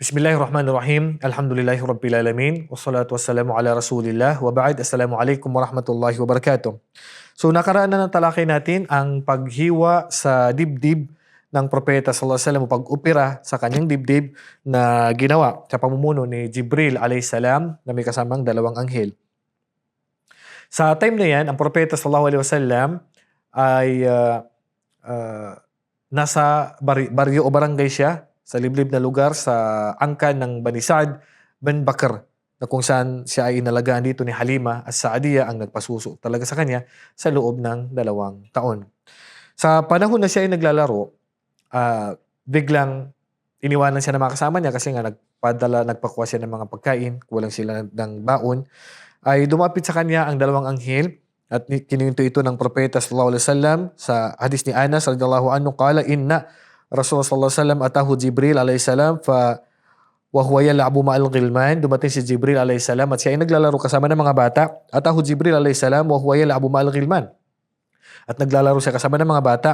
Bismillahirrahmanirrahim. Alhamdulillahi Alamin. Wassalatu wassalamu ala Rasulillah. Wa ba'd. Assalamualaikum warahmatullahi wabarakatuh. So nakaraan na ng talakay natin ang paghiwa sa dibdib ng propeta sallallahu alaihi wasallam pag-upira sa kanyang dibdib na ginawa sa pamumuno ni Jibril alayhi salam na may kasamang dalawang anghel. Sa time na yan, ang propeta sallallahu alaihi wasallam ay uh, uh, nasa baryo o barangay siya sa liblib na lugar sa angkan ng Bani Saad bin Bakr na kung saan siya ay inalagaan dito ni Halima at Saadia ang nagpasuso talaga sa kanya sa loob ng dalawang taon. Sa panahon na siya ay naglalaro, uh, biglang iniwanan siya ng mga kasama niya kasi nga nagpadala, nagpakuha siya ng mga pagkain, kulang sila ng baon, ay dumapit sa kanya ang dalawang anghel at kininto ito ng propeta sallallahu alaihi wasallam sa hadis ni Anas radhiyallahu anhu qala inna Rasulullah sallallahu alaihi wasallam atahu Jibril alaihi salam fa wa huwa yal'abu ma'al ghilman. Dumating si Jibril alaihi salam at siya ay naglalaro kasama ng mga bata. Atahu Jibril alaihi salam wa huwa yal'abu ma'al ghilman. At naglalaro siya kasama ng mga bata.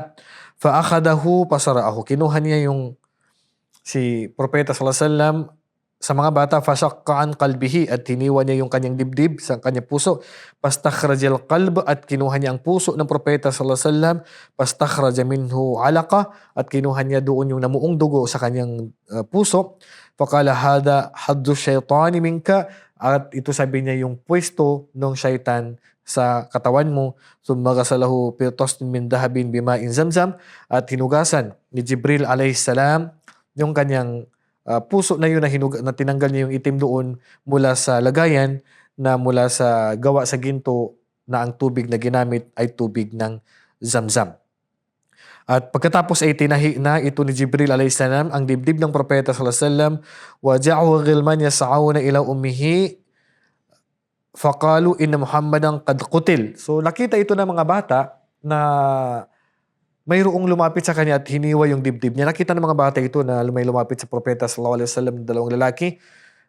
Fa akhadahu pasara'ahu. Kinuha niya yung si propeta sallallahu alaihi wasallam sa mga bata fasakka an qalbihi at hiniwa niya yung kanyang dibdib sa kanyang puso. Pastakhrajal qalb at kinuha niya ang puso ng propeta sallallahu alaihi wasallam. Pastakhraja minhu alaqa at kinuha niya doon yung namuong dugo sa kanyang uh, puso. Faqala hada haddu shaytani minka? At ito sabi niya yung pwesto ng shaitan sa katawan mo. Thumma ghasalahu bi min dahabin bima'in zamzam. At hinugasan ni Jibril alayhi salam yung kanyang uh, puso na yun na, hinug- na tinanggal niya yung itim doon mula sa lagayan na mula sa gawa sa ginto na ang tubig na ginamit ay tubig ng zamzam. At pagkatapos ay tinahi na ito ni Jibril alayhisalam ang dibdib ng propeta sallallahu alaihi wasallam wa ja'u ghilman yas'auna ila ummihi faqalu inna muhammadan qad qutil. So nakita ito ng mga bata na mayroong lumapit sa kanya at hiniwa yung dibdib niya. Nakita ng mga bata ito na may lumapit sa propeta sallallahu alaihi wasallam dalawang lalaki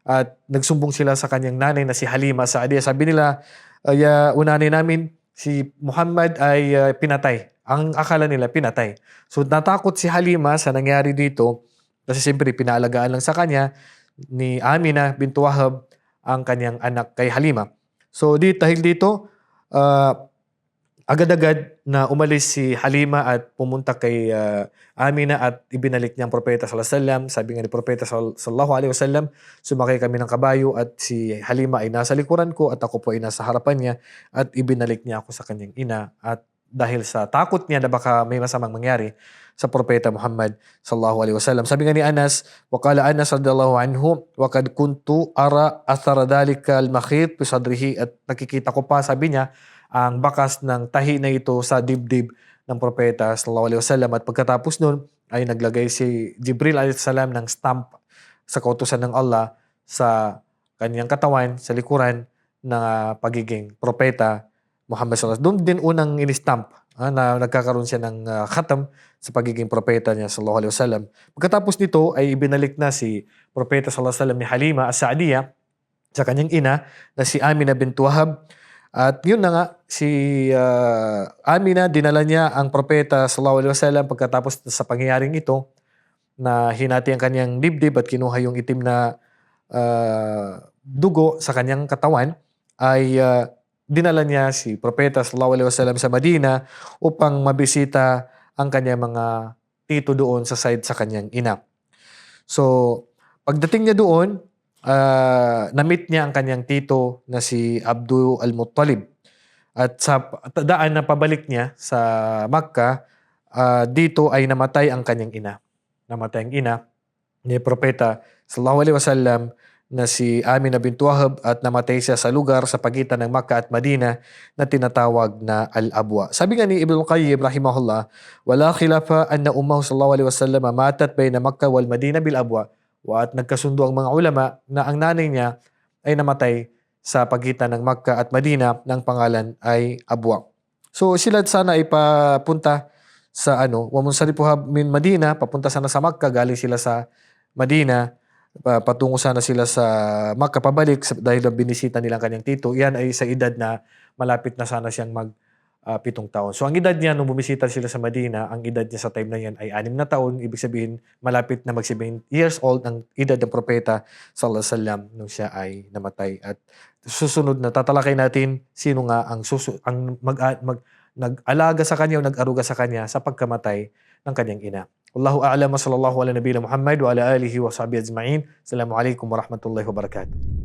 at nagsumbong sila sa kanyang nanay na si Halima sa Adia. Sabi nila, ay uh, unanay namin si Muhammad ay uh, pinatay. Ang akala nila pinatay. So natakot si Halima sa nangyari dito kasi siyempre pinaalagaan lang sa kanya ni Amina bintu Wahab ang kanyang anak kay Halima. So dito, dahil dito, uh, agad-agad na umalis si Halima at pumunta kay uh, Amina at ibinalik niya ang propeta sallallahu alaihi wasallam. Sabi nga ni propeta sallallahu alaihi wasallam, sumakay kami ng kabayo at si Halima ay nasa likuran ko at ako po ay nasa harapan niya at ibinalik niya ako sa kanyang ina at dahil sa takot niya na baka may masamang mangyari sa propeta Muhammad sallallahu alaihi wasallam. Sabi nga ni Anas, wa qala Anas radhiyallahu anhu, wa kad kuntu ara athara dalika al-makhit bi sadrihi at nakikita ko pa sabi niya ang bakas ng tahi na ito sa dibdib ng propeta sallallahu alaihi wasallam at pagkatapos nun ay naglagay si Jibril alaihi salam ng stamp sa kautusan ng Allah sa kanyang katawan sa likuran ng uh, pagiging propeta Muhammad sallallahu alaihi wasallam. Doon din unang in-stamp uh, na nagkakaroon siya ng uh, khatam sa pagiging propeta niya sallallahu alaihi wasallam. Pagkatapos nito ay ibinalik na si propeta sallallahu alaihi wasallam ni Halima as-Saadiyah sa kanyang ina na si Amina bint Wahab at yun na nga, si uh, Amina, dinala niya ang propeta sallallahu alaihi wasallam pagkatapos sa pangyayaring ito na hinati ang kanyang dibdib at kinuha yung itim na uh, dugo sa kanyang katawan ay uh, dinala niya si propeta sallallahu alaihi wasallam sa Madina upang mabisita ang kanyang mga tito doon sa side sa kanyang ina. So, pagdating niya doon, uh, na-meet niya ang kanyang tito na si Abdul al-Muttalib. At sa daan na pabalik niya sa Makkah, uh, dito ay namatay ang kanyang ina. Namatay ang ina ni Propeta sallallahu alaihi wasallam na si Amina bint Wahab at namatay siya sa lugar sa pagitan ng Makkah at Madina na tinatawag na Al-Abwa. Sabi nga ni Ibn Qayyim rahimahullah, wala khilafa anna ummahu sallallahu alaihi wasallam matat bayna Makkah wal Madina bil Abwa at nagkasundo ang mga ulama na ang nanay niya ay namatay sa pagitan ng Makkah at Madina ng pangalan ay Abwa. So sila sana ay papunta sa ano, wa munsarifuha min Madina, papunta sana sa Makkah, galing sila sa Madina, patungo sana sila sa Makkah pabalik dahil binisita nilang kanyang tito. Yan ay sa edad na malapit na sana siyang mag ah, pitong taon. So ang edad niya nung bumisita sila sa Madina, ang edad niya sa time na yan ay anim na taon. Ibig sabihin, malapit na mag 7 years old ang edad ng propeta sallallahu alaihi wasallam nung siya ay namatay. At susunod na tatalakay natin sino nga ang susu ang mag, mag nag-alaga sa kanya o nag-aruga sa kanya sa pagkamatay ng kanyang ina. Wallahu a'lam wa sallallahu ala nabiyina Muhammad wa ala alihi wa sahbihi ajma'in. Assalamu alaikum warahmatullahi wabarakatuh.